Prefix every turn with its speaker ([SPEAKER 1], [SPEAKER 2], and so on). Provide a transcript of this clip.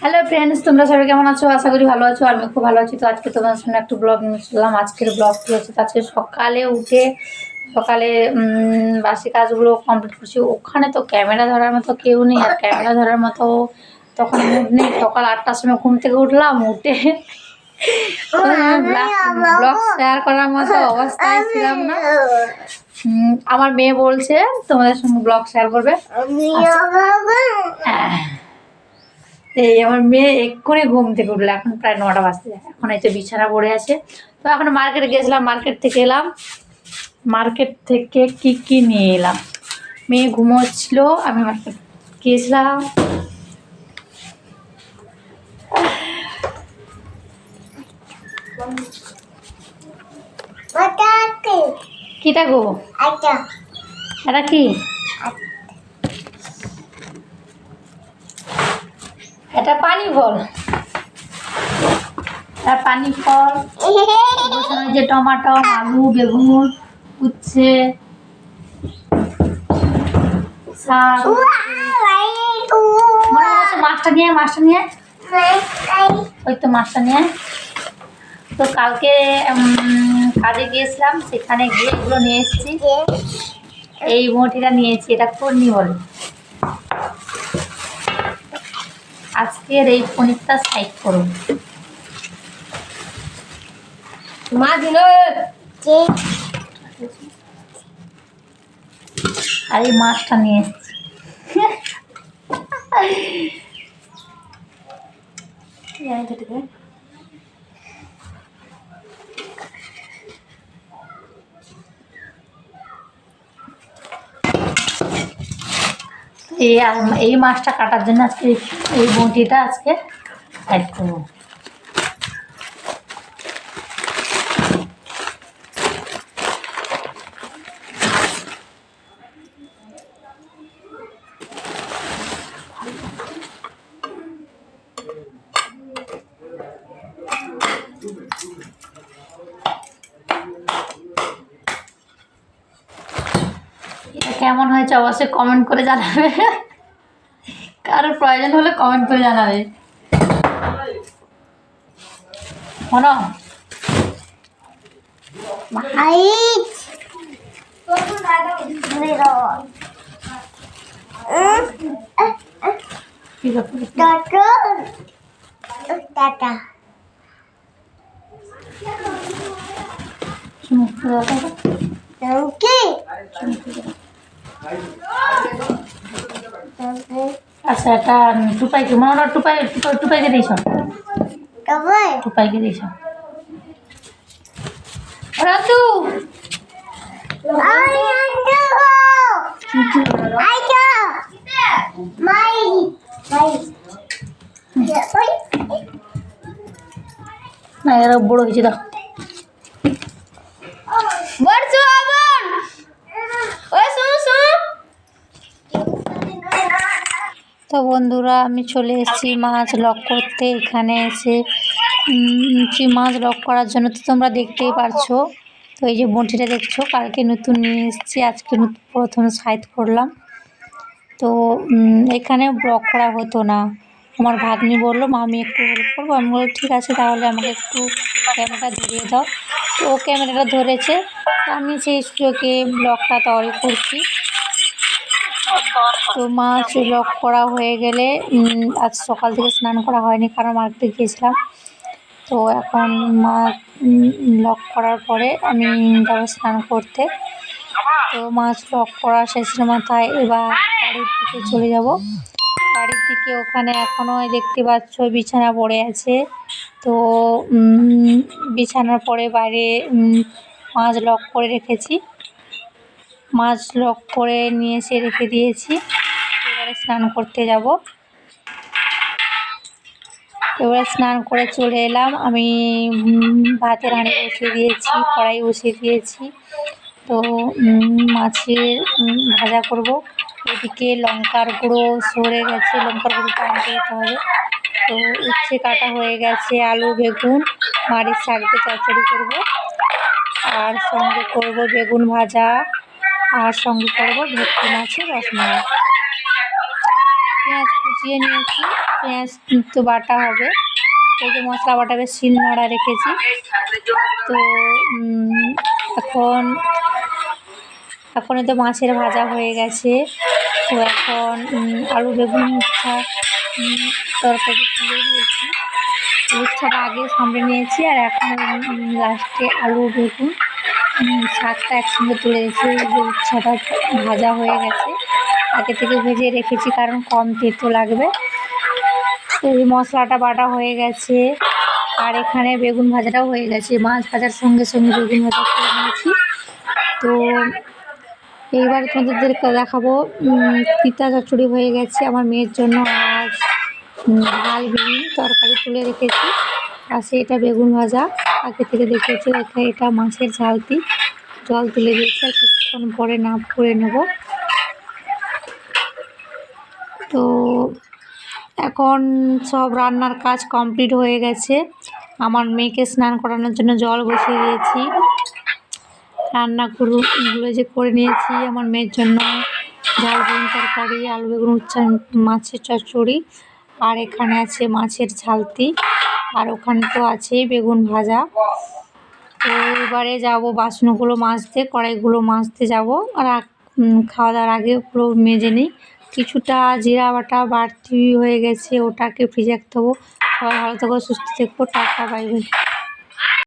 [SPEAKER 1] Hello friends তোমরা সবাই কেমন আছো? আশা করি ভালো আছো আমি খুব ভালো আছি। তো আজকে তোমাদের সঙ্গে একটু ব্লগ নিয়েছিলাম আজকের ব্লগটি হচ্ছে? আজকে সকালে উঠে সকালে বাসি কাজগুলো কমপ্লিট করছি। ওখানে তো ক্যামেরা ধরার মতো কেউ নেই আর ক্যামেরা ধরার মতো তখন মুড নেই। সকাল আটটার সময় ঘুম থেকে উঠলাম উঠে ব্লগ শেয়ার করার মতো অবস্থায় ছিলাম না। আমার মেয়ে বলছে তোমাদের সঙ্গে ব্লগ শেয়ার করবে। হ্যাঁ। এই আমার মেয়ে এক্ষুনি ঘুম থেকে উঠল এখন প্রায় নটা বাজতে যায়। এখন এই তো বিছানা পড়ে আছে। তো এখন মার্কেটে গেছিলাম মার্কেট থেকে এলাম। মার্কেট থেকে কি কি নিয়ে এলাম? মেয়ে ঘুমোচ্ছিল আমি মার্কেট গিয়েছিলাম কিটা গো? এটা কি? এটা পানি ফল। এটা পানি ফল। যে টমাটো আলু বেগুন উচ্ছে মাছটা নিয়ে মাছটা নিয়ে? ওই তো মাছটা নিয়ে। তো কালকে কাজে গিয়েছিলাম সেখানে গিয়ে এগুলো নিয়ে এসেছি। এই মোটিটা নিয়েছি এটা কর্নি বলে। আজকের এই পনিরটা সাইড করুন। মা দিল আর এই মাছটা নিয়ে এসেছি। এই আম- এই এই মাছটা কাটার জন্য আজকে এই- বঁটিটা আজকে অ্যাড করব এটা কেমন হয়েছে অবশ্যই কমেন্ট করে জানাবে। কারোর প্রয়োজন হলে কমেন্ট করে জানাবে। শোনো কি ব্যাপার? শোনো, আচ্ছা এটা টুপাইকে মনে হয় টুপাই টুপাই টুপাইকে দিয়েছ? টুপাইকে দিয়েছ? রাজু! না এরা বড় হয়েছে দাও বলছো আবার ওই শুনো শুনো তো বন্ধুরা, আমি চলে এসেছি মাছ লক করতে। এখানে এসে কি মাছ লক করার জন্য তো তোমরা দেখতেই পারছ। তো এই যে বঁটিটা দেখছ, কালকে নতুন নিয়ে এসেছি। আজকে প্রথম সাইড করলাম। তো এখানে ব্লক করা হতো না। আমার ভাগ্নি বলল মা আমি একটু হেল্প করব? আমি বললাম, ঠিক আছে, তাহলে আমাকে একটু ক্যামেরাটা ধরিয়ে দাও। তো ও ক্যামেরাটা ধরেছে। আমি সেই সুযোগে ব্লগটা তৈরি করছি। তো মাছ লক করা হয়ে গেলে আজ সকাল থেকে স্নান করা হয়নি, কারণ মার্কেটে গিয়েছিলাম। তো এখন মাছ লক করার পরে আমি যাব স্নান করতে। তো মাছ লক করা শেষের মাথায়, এবার বাড়ির দিকে চলে যাব। বাড়ির দিকে ওখানে এখনও দেখতে পাচ্ছ বিছানা পড়ে আছে। তো বিছানার পরে বাইরে মাছ লক করে রেখেছি। মাছ লক করে নিয়ে এসে রেখে দিয়েছি। এবারে স্নান করতে যাব। এবারে স্নান করে চলে এলাম। আমি ভাতের হাঁড়ি বসিয়ে দিয়েছি, কড়াই বসিয়ে দিয়েছি। তো মাছের ভাজা করব। এদিকে লঙ্কার গুঁড়ো সরে গেছে। লঙ্কার গুঁড়োটা আনতে যেতে হবে। তো, উচ্ছে কাটা হয়ে গেছে। আলু, বেগুন, মাড়ির শাক দিয়ে চচ্চড়ি করব। আর সঙ্গে করব বেগুন ভাজা। আর সঙ্গে করব ভেটকি মাছের রসমালাই। পেঁয়াজ কুচি কুচিয়ে নিয়েছি। পেঁয়াজ তো বাটা হবে। এই যে মশলা বাটা, বেশ শিল নোড়া রেখেছি। তো এখন এখন তো মাছের ভাজা হয়ে গেছে। তো এখন আলু বেগুন উচ্ছা তরকারি তুলে দিয়েছি। উচ্ছাটা আগে সামনে নিয়েছি আর এখন লাস্টে আলু বেগুন। শাকটা একসঙ্গে তুলে এই যে উচ্ছাটা ভাজা হয়ে গেছে। আগে থেকে ভেজে রেখেছি, কারণ কম তেতো লাগবে। এই মশলাটা বাটা হয়ে গেছে। আর এখানে বেগুন ভাজাটাও হয়ে গেছে। মাছ ভাজার সঙ্গে সঙ্গে বেগুন ভাজা করে নিয়েছি। তো এইবার তোমাদেরকে দেখাবো তিতা চচ্চড়ি হয়ে গেছে আমার মেয়ের জন্য। আজ ঝাল বেগুন তরকারি তুলে রেখেছি। আর এটা বেগুন ভাজা। আগে থেকে দেখেছি এটা মাছের ঝালতি। জল তুলে দিয়েছি আর কিছুক্ষণ পরে না করে নেব। তো এখন সব রান্নার কাজ কমপ্লিট হয়ে গেছে। আমার মেয়েকে স্নান করানোর জন্য জল বসিয়ে দিয়েছি। রান্নাগুলো গুলো যে করে নিয়েছি আমার মেয়ের জন্য। ঝাল বেগুন তরকারি, আলু বেগুন উচ্ছা মাছের চচ্চড়ি। আর এখানে আছে মাছের ঝালতি। আর ওখানে তো আছেই বেগুন ভাজা। তো এবারে যাব বাসনগুলো মাজতে, কড়াইগুলো মাজতে যাব। আর খাওয়া দাওয়ার আগে ওগুলো মেজে নিই। কিছুটা জিরা বাটা বাড়তি হয়ে গেছে, ওটাকে ফ্রিজে রাখতে হব। সবাই ভালো থাকো, সুস্থ থেকো, টাটা, বাই বাই।